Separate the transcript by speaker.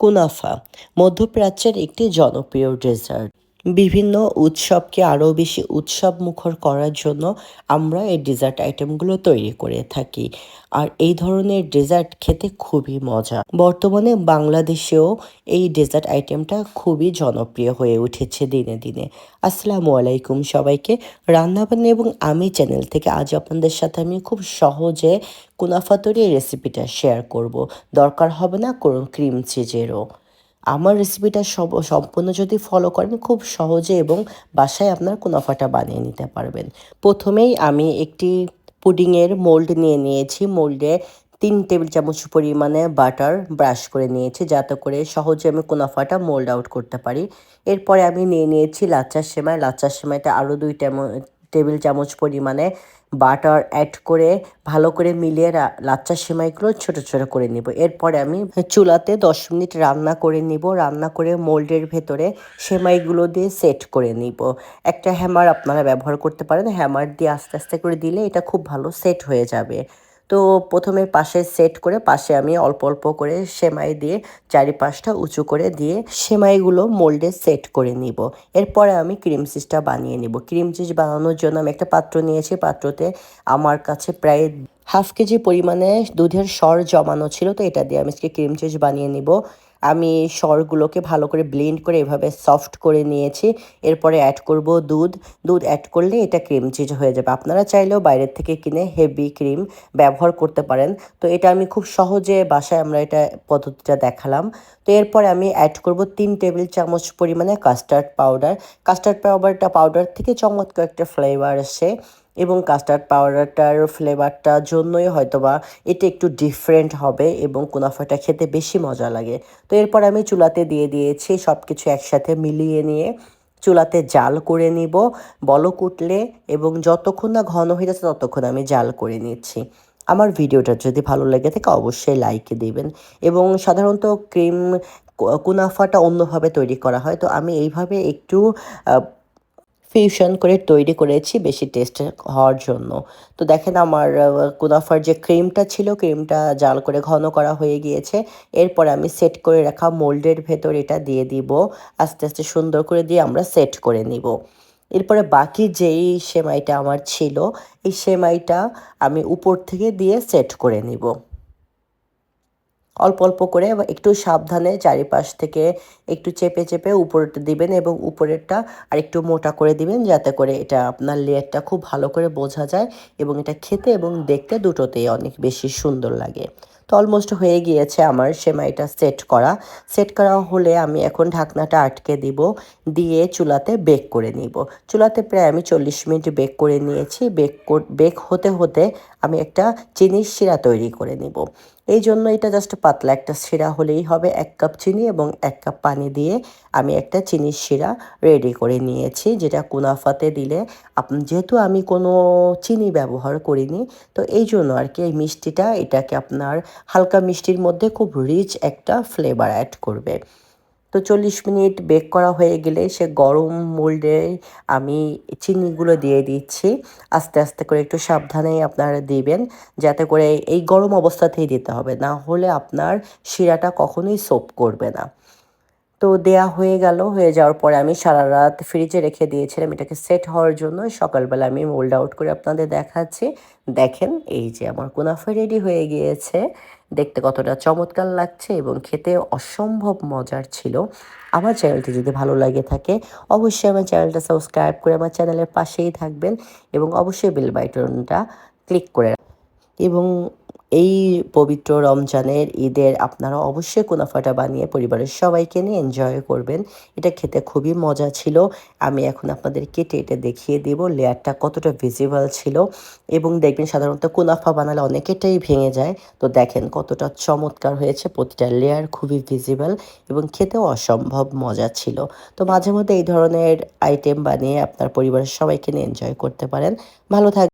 Speaker 1: কুনাফা মধ্যপ্রাচ্যের একটি জনপ্রিয় ডেজার্ট। বিভিন্ন উৎসবকে আরও বেশি উৎসব মুখর করার জন্য আমরা এই ডেজার্ট আইটেমগুলো তৈরি করে থাকি। আর এই ধরনের ডেজার্ট খেতে খুবই মজা। বর্তমানে বাংলাদেশেও এই ডেজার্ট আইটেমটা খুবই জনপ্রিয় হয়ে উঠেছে দিনে দিনে। আসসালামু আলাইকুম সবাইকে। রান্নাবান্না এবং আমি চ্যানেল থেকে আজ আপনাদের সাথে আমি খুব সহজে কুনাফা তৈরির রেসিপিটা শেয়ার করব। দরকার হবে না কোনো ক্রিম চিজেরও আমার রেসিপিটা সব, সম্পূর্ণ যদি ফলো করেন, খুব সহজে এবং বাসায় আপনার কুনাফাটা বানিয়ে নিতে পারবেন। প্রথমেই আমি একটি পুডিংয়ের মোল্ড নিয়ে নিয়েছি। মোল্ডে তিন টেবিল চামচ পরিমাণে বাটার ব্রাশ করে নিয়েছি, যাতে করে সহজে আমি কুনাফাটা মোল্ড আউট করতে পারি। এরপরে আমি নিয়ে নিয়েছি লাচ্চার সেমাই। লাচ্চার সেমাইটা আরও দুই টেবিল চামচ পরিমাণে বাটার অ্যাড করে ভালো করে মিলিয়ে লাচ্চা সেমাইগুলো ছোট ছোট করে নিব। এরপরে আমি চুলাতে দশ মিনিট রান্না করে নিব। রান্না করে মোল্ডের ভেতরে সেমাইগুলো দিয়ে সেট করে নিব। একটা হ্যামার আপনারা ব্যবহার করতে পারেন। হ্যামার দিয়ে আস্তে আস্তে করে দিলে এটা খুব ভালো সেট হয়ে যাবে। তো প্রথমে পাশে সেট করে পাশে আমি অল্প অল্প করে সেমাই দিয়ে চারিপাশটা উঁচু করে দিয়ে সেমাইগুলো মোল্ডে সেট করে নিব। এরপরে আমি ক্রিম চিজটা বানিয়ে নিব। ক্রিম চিজ বানানোর জন্য আমি একটা পাত্র নিয়েছি। পাত্রতে আমার কাছে প্রায় হাফ কেজি পরিমাণে দুধের সর জমানো ছিল, তো এটা দিয়ে আমি আজকে ক্রিম চিজ বানিয়ে নিব। আমি সরগুলোকে ভালো করে ব্লেন্ড করে এভাবে সফট করে নিয়েছি। এরপরে অ্যাড করব দুধ। দুধ অ্যাড করলে এটা ক্রিম চিজ হয়ে যাবে। আপনারা চাইলেও বাইরের থেকে কিনে হেভি ক্রিম ব্যবহার করতে পারেন। তো এটা আমি খুব সহজে বাসায় আমরা এটা পদ্ধতিটা দেখালাম। তো এরপরে আমি অ্যাড করব তিন টেবিল চামচ পরিমাণে কাস্টার্ড পাউডার কাস্টার্ড পাউডারটা পাউডার থেকে চমৎকার একটা ফ্লেভার আসে। এবং কাস্টার্ড পাউডারটার ফ্লেভারটার জন্যই হয়তোবা এটা একটু ডিফারেন্ট হবে এবং কুনাফাটা খেতে বেশি মজা লাগে। তো এরপর আমি চুলাতে দিয়ে দিয়েছি সব কিছু একসাথে মিলিয়ে নিয়ে, চুলাতে জাল করে নিব, বলক উঠলে এবং যতক্ষণ না ঘন হয়ে যাচ্ছে ততক্ষণ আমি জাল করে নিচ্ছি। আমার ভিডিওটা যদি ভালো লেগে থাকে অবশ্যই লাইক দিবেন এবং সাধারণত ক্রিম কুনাফাটা অন্যভাবে তৈরি করা হয়। তো আমি এইভাবে একটু ফিউশন করে তৈরি করেছি বেশি টেস্ট হওয়ার জন্য। তো দেখেন আমার কুনাফার যে ক্রিমটা ছিল ক্রিমটা জাল করে ঘন করা হয়ে গিয়েছে। এরপর আমি সেট করে রাখা মোল্ডের ভেতর এটা দিয়ে দিব। আস্তে আস্তে সুন্দর করে দিয়ে আমরা সেট করে নিব। এরপরে বাকি যেই সেমাইটা আমার ছিল, এই সেমাইটা আমি উপর থেকে দিয়ে সেট করে নিব। অল্প অল্প করে একটু সাবধানে চারিপাশ থেকে একটু চেপে চেপে উপরেরটা দিবেন এবং উপরেরটা আর একটু মোটা করে দিবেন যাতে করে এটা আপনার লেয়ারটা খুব ভালো করে বোঝা যায় এবং এটা খেতে এবং দেখতে দুটোতেই অনেক বেশি সুন্দর লাগে। তো অলমোস্ট হয়ে গিয়েছে আমার সেমাইটা সেট করা। সেট করা হলে আমি এখন ঢাকনাটা আটকে দিব, দিয়ে চুলাতে বেক করে নিব। চুলাতে প্রায় আমি চল্লিশ মিনিট বেক করে নিয়েছি। বেক বেক হতে হতে আমি একটা চিনির শিরা তৈরি করে নিব। এই জন্য এটা জাস্ট পাতলা একটা শিরা হলেই হবে। এক কাপ চিনি এবং এক কাপ পানি দিয়ে আমি একটা চিনির শিরা রেডি করে নিয়েছি, যেটা কুনাফাতে দিলে যেহেতু আমি কোনো চিনি ব্যবহার করিনি, তো এই জন্য আর কি এই মিষ্টিটা এটাকে আপনার হালকা মিষ্টির মধ্যে খুব রিচ একটা ফ্লেভার অ্যাড করবে। তো চল্লিশ মিনিট বেক করা হয়ে গেলে সে গরম মোল্ডে আমি চিনিগুলো দিয়ে দিচ্ছি। আস্তে আস্তে করে একটু সাবধানেই আপনারা দিবেন, যাতে করে এই গরম অবস্থাতেই দিতে হবে। না হলে আপনার শিরাটা কখনোই সোপ করবে না। তো দেয়া হয়ে গেল, হয়ে যাওয়ার পরে আমি সারা রাত ফ্রিজে রেখে দিয়েছিলাম এটাকে সেট হওয়ার জন্য। সকালবেলা আমি মোল্ড আউট করে আপনাদের দেখাচ্ছি। দেখেন, এই যে আমার কুনাফা রেডি হয়ে গিয়েছে। দেখতে কতটা চমৎকার লাগছে এবং খেতে অসম্ভব মজার ছিল। আমার চ্যানেলটি যদি ভালো লাগে থাকে, অবশ্যই আমার চ্যানেলটা সাবস্ক্রাইব করে আমার চ্যানেলের পাশেই থাকবেন এবং অবশ্যই বেল বাটনটা ক্লিক করে এবং এই পবিত্র রমজানের ঈদের আপনারা অবশ্যই কুনাফাটা বানিয়ে পরিবারের সবাইকে নিয়ে এনজয় করবেন। এটা খেতে খুবই মজা ছিল। আমি এখন আপনাদের কেটে এটা দেখিয়ে দেব, লেয়ারটা কতটা ভিজিবল ছিল। এবং দেখবেন সাধারণত কুনাফা বানালে অনেকেটাই ভেঙে যায়। তো দেখেন কতটা চমৎকার হয়েছে, প্রতিটা লেয়ার খুবই ভিজিবল এবং খেতেও অসম্ভব মজা ছিল। তো মাঝে মধ্যে এই ধরনের আইটেম বানিয়ে আপনার পরিবারের সবাইকে নিয়ে এনজয় করতে পারেন। ভালো থাক